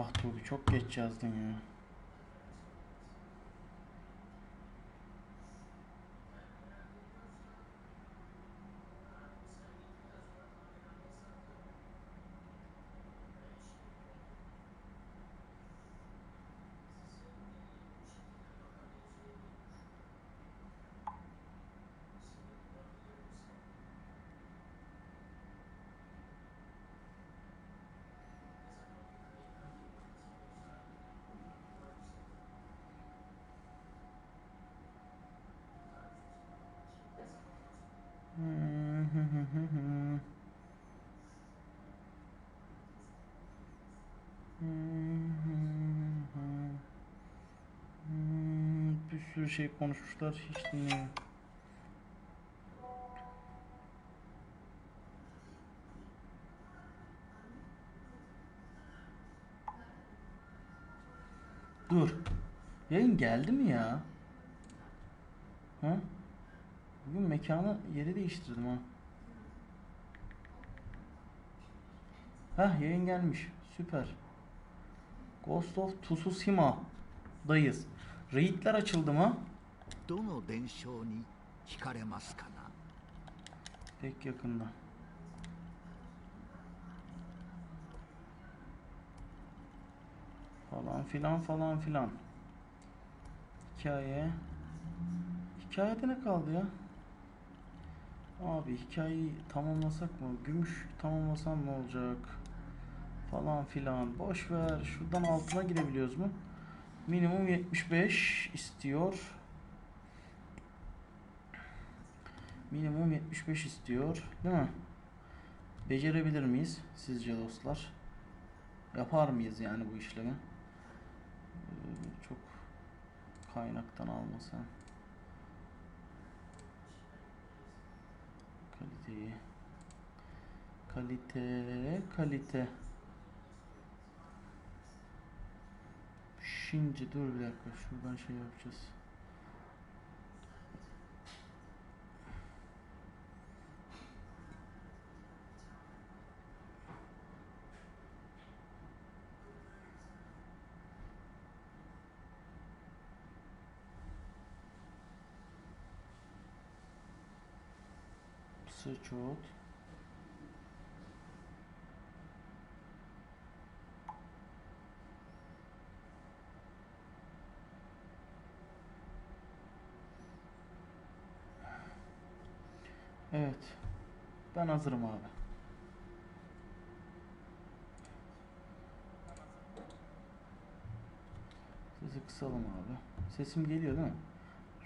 Ah Tuğbi çok geç yazdın ya. Bir sürü şey konuşmuşlar hiç dinlemiyorum. Dur. Yayın geldi mi ya? Ha? Bugün mekanı yeri değiştirdim ha. Heh yayın gelmiş. Süper. Ghost of Tsushima'dayız. Raid'ler açıldı mı? Pek yakında. Falan filan falan filan. Hikaye. Hikayede ne kaldı ya? Abi hikayeyi tamamlasak mı? Gümüş tamamlasam ne olacak? Falan filan. Boş ver. Şuradan altına gidebiliyoruz mu? Minimum 75 istiyor. Minimum 75 istiyor. Değil mi? Becerebilir miyiz sizce dostlar? Yapar mıyız yani bu işlemi? Ee, çok kaynaktan almasam. Kaliteyi. Kalite, kalite. Şimdi dur bir dakika şuradan şey yapacağız. Sıçot. Evet. Ben hazırım abi. Sesi kısalım abi. Sesim geliyor değil mi?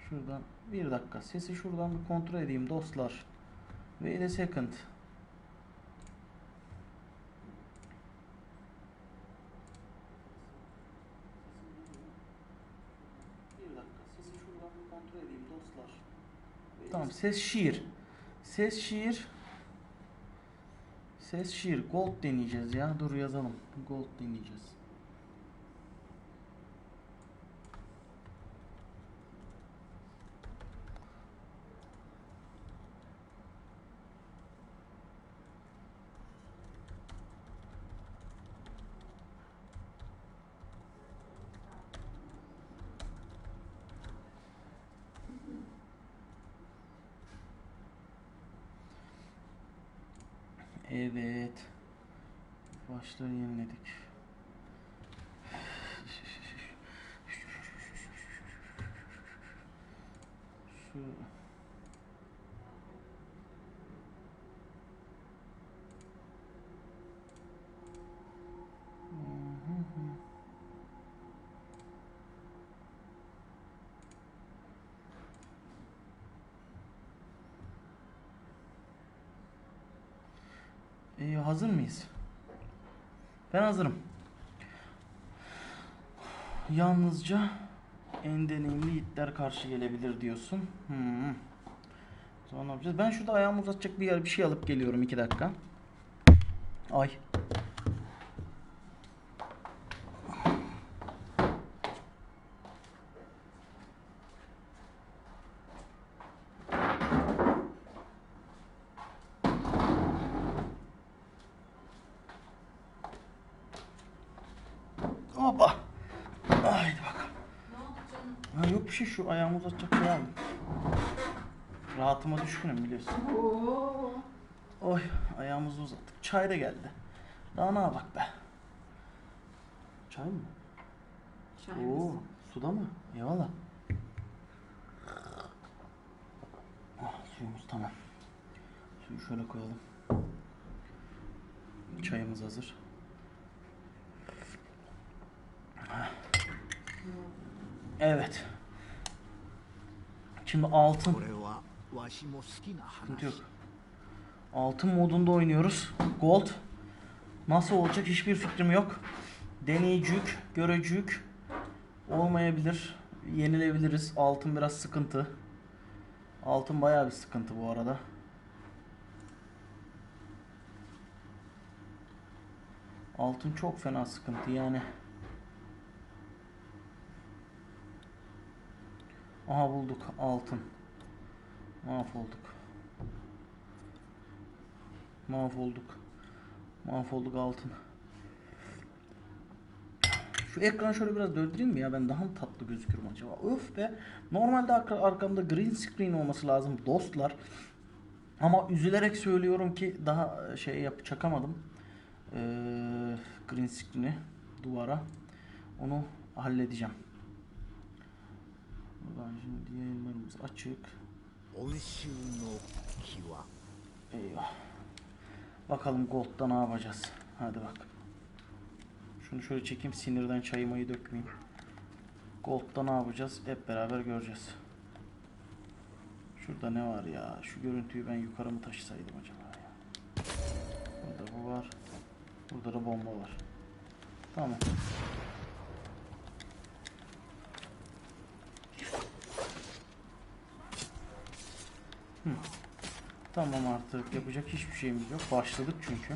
Şuradan bir dakika. Sesi şuradan bir kontrol edeyim dostlar. Wait a second. Tamam ses şiir. Ses şiir. Ses şiir. Gold deneyeceğiz ya. Dur yazalım. Gold deneyeceğiz. Evet. Başları yeniledik. Şu Ee, hazır mıyız? Ben hazırım. Yalnızca en deneyimli yiğitler karşı gelebilir diyorsun. Hmm. O ne yapacağız? Ben şurada ayağımı uzatacak bir yer bir şey alıp geliyorum iki dakika. Ay. bir şey şu ayağımı uzatacak şey aldım. Rahatıma düşkünüm biliyorsun. Oo. Oy ayağımızı uzattık. Çay da geldi. Daha ne bak be. Çay mı? Çayımız. Oo, suda mı? Eyvallah. Ah, suyumuz tamam. Suyu şöyle koyalım. Çayımız hazır. Evet. Şimdi altın. Sıkıntı yok. Altın modunda oynuyoruz. Gold. Nasıl olacak hiçbir fikrim yok. Deneycük, görecük olmayabilir. Yenilebiliriz. Altın biraz sıkıntı. Altın bayağı bir sıkıntı bu arada. Altın çok fena sıkıntı yani. Aha bulduk altın. Mahvolduk. Mahvolduk. Mahvolduk altın. Şu ekranı şöyle biraz döndüreyim mi ya? Ben daha mı tatlı gözükürüm acaba? Öf be. Normalde arka- arkamda green screen olması lazım dostlar. Ama üzülerek söylüyorum ki daha şey yap çakamadım. Ee, green screen'i duvara. Onu halledeceğim. Buradan şimdi yayınlarımız açık. Eyvah. Bakalım Gold'da ne yapacağız. Hadi bak. Şunu şöyle çekeyim sinirden çayımayı dökmeyeyim. Gold'da ne yapacağız hep beraber göreceğiz. Şurada ne var ya? Şu görüntüyü ben yukarı mı taşısaydım acaba ya? Burada bu var. Burada da bomba var. Tamam. Hı. Tamam artık yapacak hiçbir şeyimiz yok. Başladık çünkü.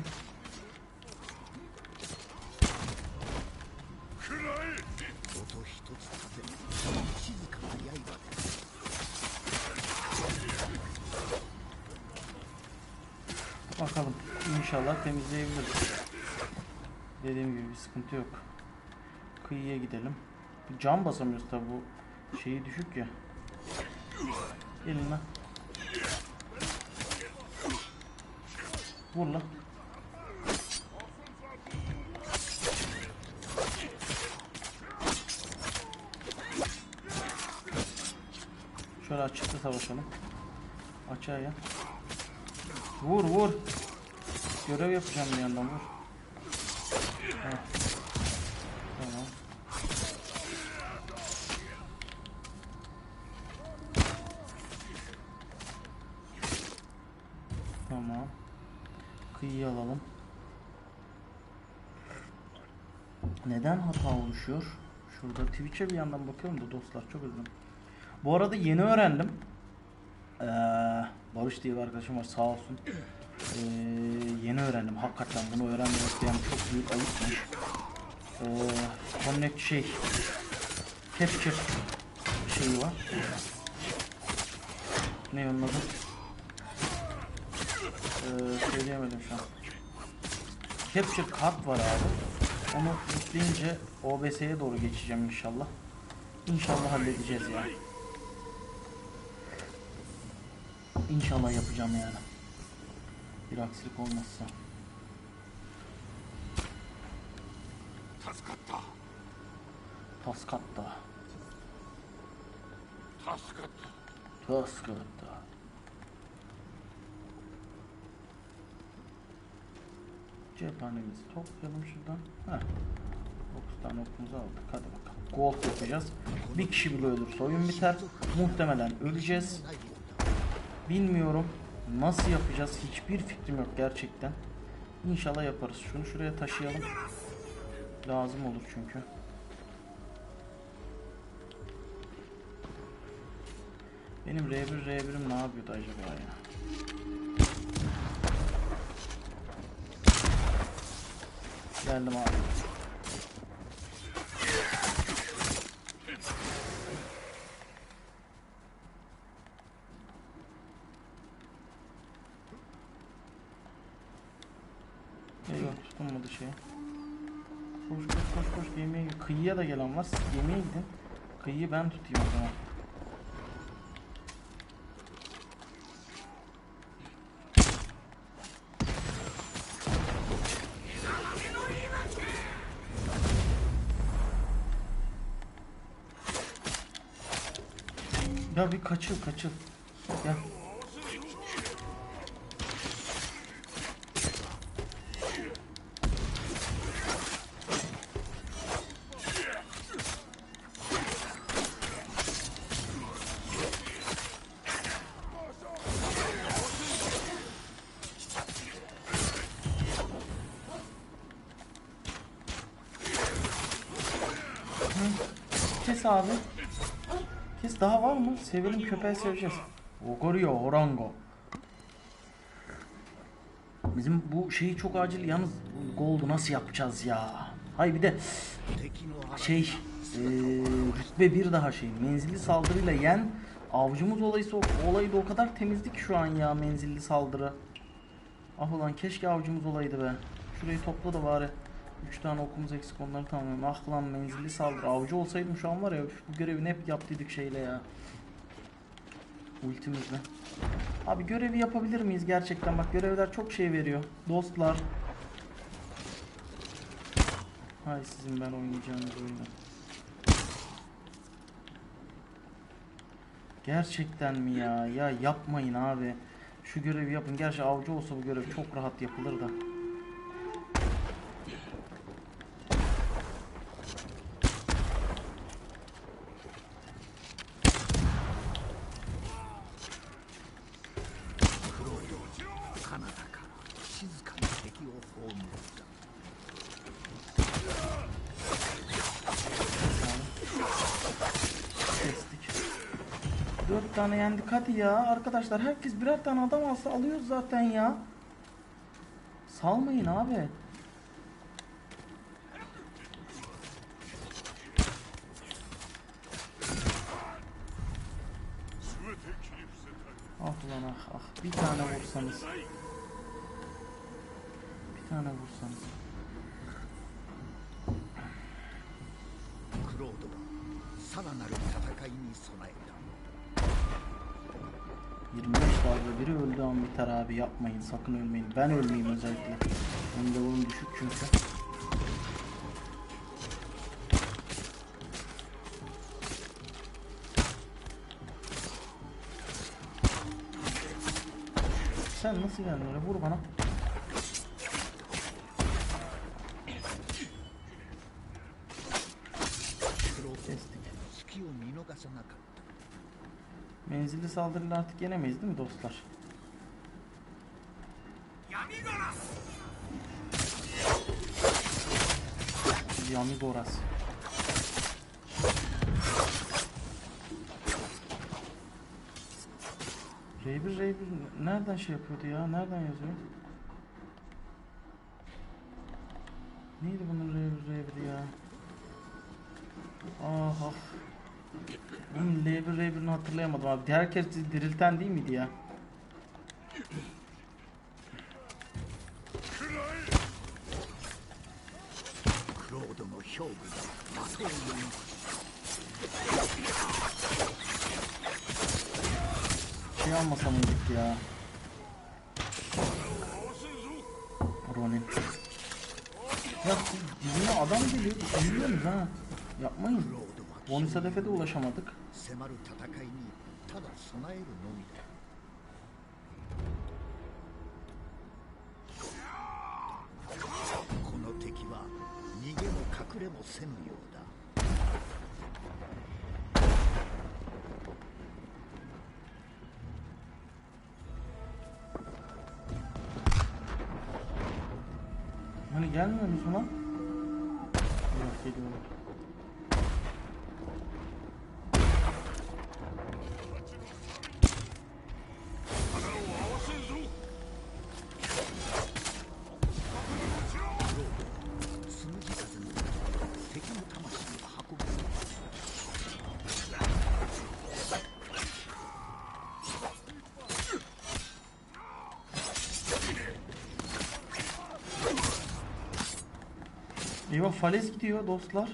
Bakalım inşallah temizleyebiliriz. Dediğim gibi bir sıkıntı yok. Kıyıya gidelim. Cam basamıyoruz tabi bu şeyi düşük ya. Eline Vur lan. Şöyle açıkta savaşalım. Açığa ya. Vur vur. Görev yapacağım bir yandan vur. Heh. Tamam. Tamam. Kıyıyı alalım. Neden hata oluşuyor? Şurada Twitch'e bir yandan bakıyorum da dostlar çok üzgünüm. Bu arada yeni öğrendim. Ee, Barış diye bir arkadaşım var sağ olsun. Ee, yeni öğrendim. Hakikaten bunu öğrenmemek yani çok büyük ayıpmış. Ee, connect şey capture şeyi var. Ne onun adı? Ee, söyleyemedim şu an. Capture kart var abi. Onu yükleyince OBS'ye doğru geçeceğim inşallah. İnşallah halledeceğiz ya. Yani. İnşallah yapacağım yani. Bir aksilik olmazsa. Taskatta. Taskatta. Taskatta. Taskatta. cephanemizi toplayalım şuradan. Heh. 9 tane okumuzu aldık. Hadi bakalım. Gold yapacağız. Bir kişi bile ölürse oyun biter. Muhtemelen öleceğiz. Bilmiyorum. Nasıl yapacağız? Hiçbir fikrim yok gerçekten. İnşallah yaparız. Şunu şuraya taşıyalım. Lazım olur çünkü. Benim R1 R1'im ne yapıyordu acaba ya? Geldim abi. Eyvah. Koş koş koş koş. Kıyıya da gelen var. Siz gidin. Kıyıyı ben tutayım o zaman. Ya bir kaçıl kaçıl. Gel. Sevelim köpeği seveceğiz. Ogorio Orango. Bizim bu şeyi çok acil yalnız goldu nasıl yapacağız ya? Hay bir de şey e, rütbe bir daha şey menzilli saldırıyla yen avcımız olayısı olayı da o kadar temizlik şu an ya menzilli saldırı. Ah ulan keşke avcımız olaydı be. Şurayı topla da bari. 3 tane okumuz eksik onları tamamlayalım. Ah lan menzilli saldırı avcı olsaydım şu an var ya bu görevi hep yaptıydık şeyle ya. Ultimizle. Abi görevi yapabilir miyiz gerçekten? Bak görevler çok şey veriyor. Dostlar. Hay sizin ben oynayacağınız oyunu. Gerçekten mi ya? Ya yapmayın abi. Şu görevi yapın. Gerçi avcı olsa bu görev çok rahat yapılır da. Ya. Arkadaşlar herkes birer tane adam alsa alıyoruz zaten ya. Salmayın abi. Ah ulan ah ah. Bir tane vursanız. Bir tane vursanız. 25 dalga biri öldü an biter abi yapmayın sakın ölmeyin. Ben ölmeyeyim özellikle. Benim level'ım düşük çünkü. Sen nasıl geldin oraya? Vur bana. Kestik. Menzilli saldırıyla artık yenemeyiz değil mi dostlar? Yamigoras. R1 R1 nereden şey yapıyordu ya? Nereden yazıyor? Neydi bunun R1 R1 ya? Ah ah. Bunun C1 R1'ini hatırlayamadım abi. Herkes dirilten değil miydi ya? Şey almasam mıydık ya? Ronin. Ya dizine adam geliyor. Üzülüyorsunuz ha. Yapmayın. Bonus hedefe de ulaşamadık. Hani gelmiyor musun lan? Yok geliyorlar. Eyvah falez gidiyor dostlar.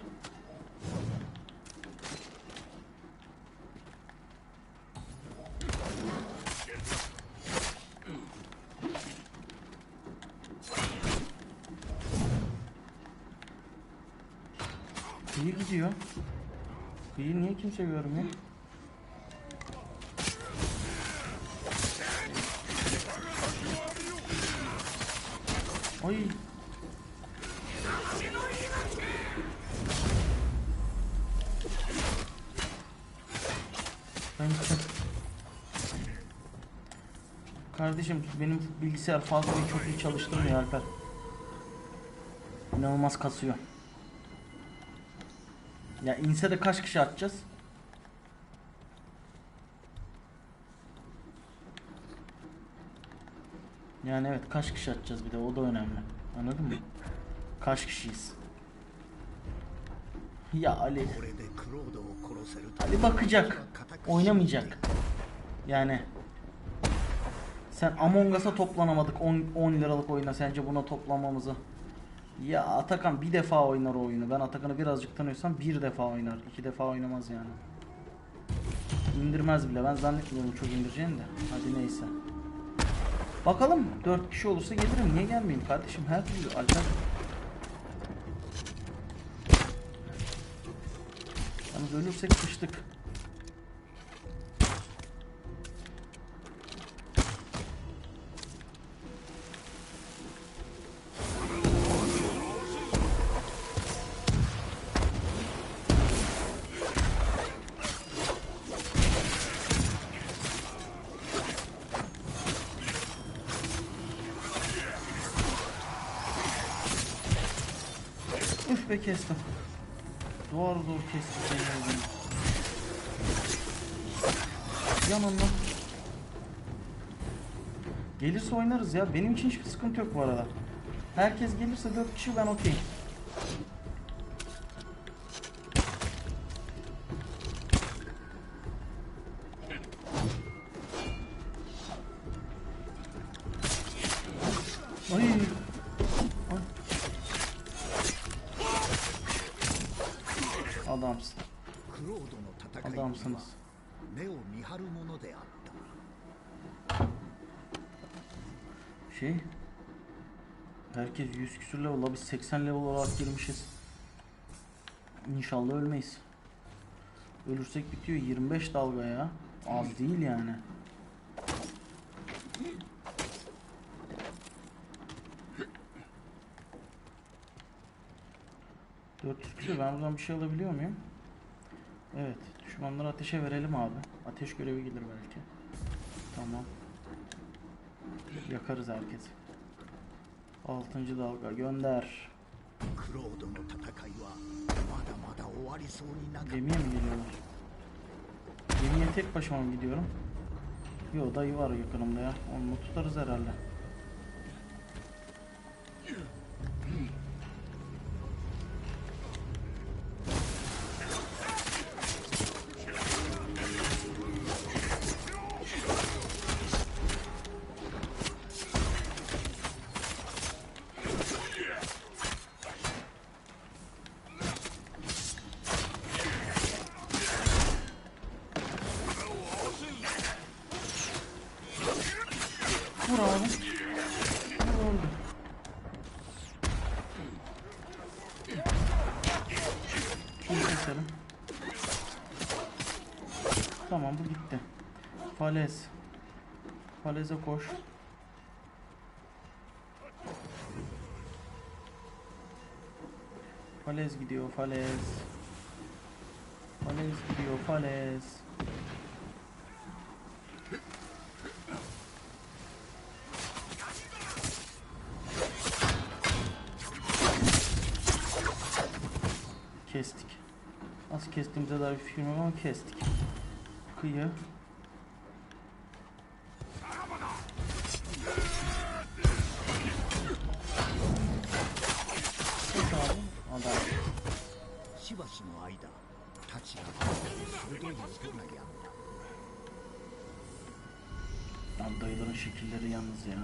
İyi gidiyor. İyi niye kimse görmüyor? kardeşim benim bilgisayar fazla çok iyi çalıştırmıyor Alper. İnanılmaz kasıyor. Ya inse de kaç kişi atacağız? Yani evet kaç kişi atacağız bir de o da önemli. Anladın mı? Kaç kişiyiz? Ya Ali. Ali bakacak. Oynamayacak. Yani sen Among Us'a toplanamadık 10, 10 liralık oyuna sence buna toplamamızı. Ya Atakan bir defa oynar o oyunu. Ben Atakan'ı birazcık tanıyorsam bir defa oynar. iki defa oynamaz yani. İndirmez bile. Ben zannetmiyorum çok indireceğini de. Hadi neyse. Bakalım 4 kişi olursa gelirim. Niye gelmeyeyim kardeşim? Her türlü Alper. Yalnız ölürsek sıçtık. Kestim. Doğru doğru kestim. Yanından. Gelirse oynarız ya. Benim için hiçbir sıkıntı yok bu arada. Herkes gelirse 4 kişi ben okey. Şey. Herkes 100 küsür level. Biz 80 level olarak girmişiz. İnşallah ölmeyiz. Ölürsek bitiyor. 25 dalga ya. Az değil yani. ...400 küsür. Ben buradan bir şey alabiliyor muyum? Evet. Düşmanları ateşe verelim abi. Ateş görevi gelir belki. Tamam. Yakarız herkesi. Altıncı dalga gönder. Gemiye mi geliyorlar? Gemiye tek başıma mı gidiyorum? Yo dayı var yakınımda ya. Onu tutarız herhalde. Falez. Faleze koş. Falez gidiyor falez. Falez gidiyor falez. Kestik. Nasıl kestiğimize dair bir fikrim yok ama kestik. Kıyı. aşırı yalnız ya.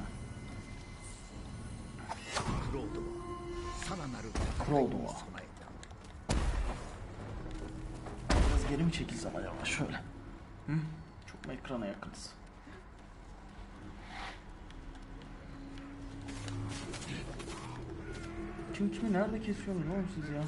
Kuroldu mu? Biraz geri mi çekilse acaba şöyle? Hı? Çok mu ekrana yakınız? Kim kimi nerede kesiyorsunuz oğlum siz ya?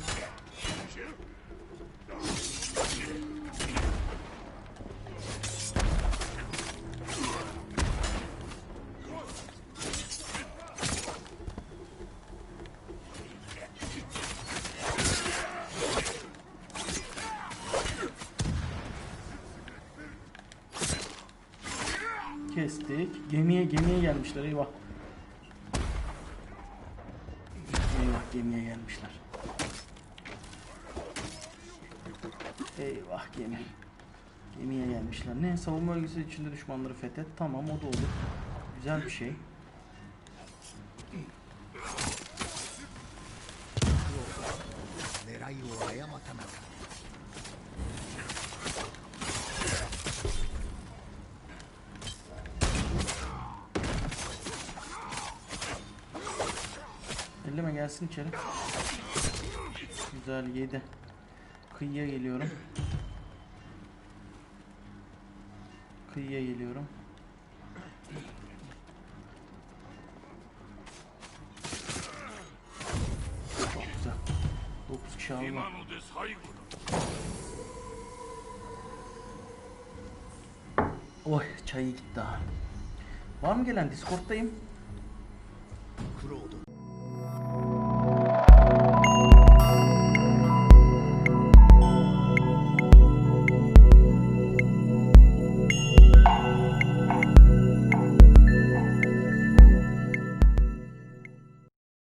Kestik. Gemiye gemiye gelmişler eyvah. Eyvah gemiye gelmişler. Eyvah gemi. Gemiye gelmişler. Ne? Savunma bölgesi içinde düşmanları fethet. Tamam o da olur. Güzel bir şey. gelsin içeri. Güzel yedi. Kıyıya geliyorum. Kıyıya geliyorum. Çok güzel. 9 kişi aldım. Oy çayı gitti ha. Var mı gelen? Discord'dayım.